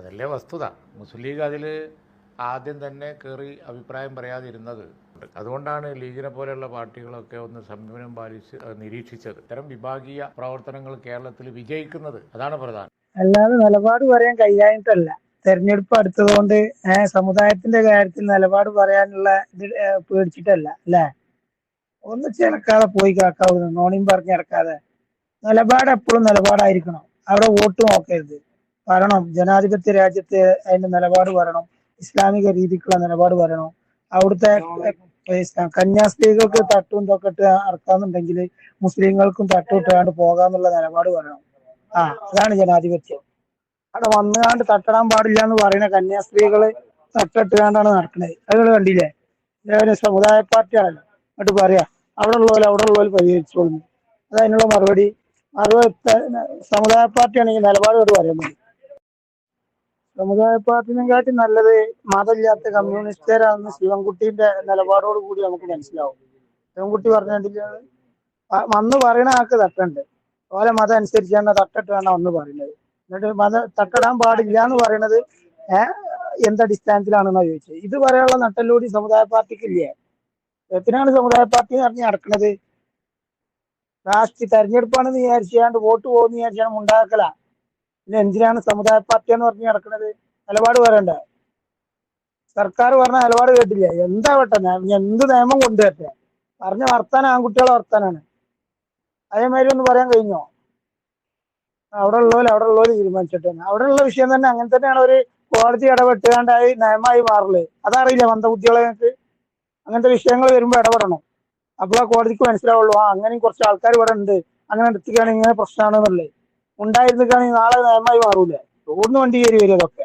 അതല്ലേ വസ്തുത. മുസ്ലിം ലീഗ് അതിൽ ആദ്യം തന്നെ കയറി അഭിപ്രായം പറയാതിരുന്നത്. അതുകൊണ്ടാണ് ലീഗിനെ പോലെയുള്ള പാർട്ടികളൊക്കെ ഒന്ന് സംയമനം പാലിച്ച് നിരീക്ഷിച്ചത്. ഇത്തരം വിഭാഗീയ പ്രവർത്തനങ്ങൾ കേരളത്തിൽ വിജയിക്കുന്നത് അതാണ് പ്രധാനം. അല്ലാതെ നിലപാട് പറയാൻ കഴിയായിട്ടല്ല തെരഞ്ഞെടുപ്പ് അടുത്തതുകൊണ്ട് സമുദായത്തിന്റെ കാര്യത്തിൽ നിലപാട് പറയാനുള്ള ഇത് പേടിച്ചിട്ടല്ല അല്ലേ? ഒന്ന് ചിലക്കാതെ പോയി കേൾക്കാവുന്ന നോണിയും പറഞ്ഞിറക്കാതെ നിലപാട് എപ്പോഴും നിലപാടായിരിക്കണം. അവിടെ വോട്ട് നോക്കരുത്. പറയണം ജനാധിപത്യ രാജ്യത്തെ അതിന്റെ നിലപാട് വരണം. ഇസ്ലാമിക രീതിക്കുള്ള നിലപാട് വരണം. അവിടുത്തെ കന്യാസ്ത്രീകൾക്ക് തട്ടും ഇതൊക്കെ ഇട്ട് മുസ്ലിങ്ങൾക്കും തട്ടുമിട്ടാണ്ട് പോകാന്നുള്ള നിലപാട് വരണം. ആ അതാണ് ജനാധിപത്യം. അവിടെ വന്നുകാണ്ട് തട്ടടാൻ പാടില്ല എന്ന് പറയുന്ന കന്യാസ്ത്രീകൾ തട്ടിട്ടുകാണ്ടാണ് നടക്കുന്നത് അതുകൊണ്ട് കണ്ടില്ലേ? സമുദായ പാർട്ടിയാണല്ലോ. എന്നിട്ട് പറയാ അവിടെ ഉള്ളവർ അവിടെ ഉള്ളവർ പരിഹരിച്ചോളുന്നു അത് അതിനുള്ള മറുപടി മറുപടി സമുദായ പാർട്ടിയാണെങ്കിൽ നിലപാടുകൾ പറയാൻ മതി. സമുദായ പാർട്ടിനെക്കാട്ടി നല്ലത് മതമില്ലാത്ത കമ്മ്യൂണിസ്റ്റുകാരാണെന്ന് ശിവൻകുട്ടിന്റെ നിലപാടോട് കൂടി നമുക്ക് മനസ്സിലാവും. ശിവൻകുട്ടി പറഞ്ഞിട്ടില്ല വന്ന് പറയണ ആൾക്ക് തട്ടുണ്ട്. ഓരോ മതം അനുസരിച്ചാണ് തട്ടിട്ട് വേണം വന്ന് പറയുന്നത്. എന്നിട്ട് മത തട്ടിടാൻ പാടില്ല എന്ന് പറയുന്നത് ഏഹ് എന്തടിസ്ഥാനത്തിലാണെന്നാ ചോദിച്ചത്? ഇത് പറയാനുള്ള നട്ടല്ലൂടി സമുദായ പാർട്ടിക്ക് ഇല്ലേ എത്രയാണ് സമുദായ പാർട്ടി എന്ന് പറഞ്ഞ് നടക്കുന്നത് ലാസ്റ്റ് തെരഞ്ഞെടുപ്പാണെന്ന് വിചാരിച്ചാണ്ട് വോട്ട് പോകുന്ന വിചാരിച്ചാണ് ഉണ്ടാക്കല പിന്നെ എന്തിനാണ് സമുദായ പാർട്ടി എന്ന് പറഞ്ഞ് നടക്കുന്നത് നിലപാട് വരണ്ട സർക്കാർ പറഞ്ഞ നിലപാട് കേട്ടില്ല. എന്താ പെട്ടെന്ന് എന്ത് നിയമം കൊണ്ടുവരട്ടെ? പറഞ്ഞ വർത്താനം ആൺകുട്ടികളെ വർത്താനാണ്. അതേമാതിരി ഒന്ന് പറയാൻ കഴിഞ്ഞോ? അവിടെ ഉള്ളവർ അവിടെ ഉള്ളവർ തീരുമാനിച്ചിട്ട്. അവിടെ ഉള്ള വിഷയം തന്നെ അങ്ങനെ തന്നെയാണ് ഒരു കോടതി ഇടപെട്ടുകൊണ്ടായി നയമായി മാറൽ. അതറിയില്ല മന്ദബുദ്ധികളെ ഞങ്ങൾക്ക് അങ്ങനത്തെ വിഷയങ്ങൾ വരുമ്പോൾ ഇടപെടണം. അപ്പോൾ ആ കോടതിക്ക് മനസ്സിലാവുള്ളൂ ആ അങ്ങനെയും കുറച്ച് ആൾക്കാർ ഇവിടെ ഉണ്ട്. അങ്ങനെ എടുത്തിക്കുകയാണെങ്കിൽ ഇങ്ങനെ പ്രശ്നമാണെന്നുള്ളത്. ഉണ്ടായിരുന്നിക്കുകയാണെങ്കിൽ നാളെ നയമായി മാറൂലേ? റോഡിന് വണ്ടി കയറി വരും അതൊക്കെ.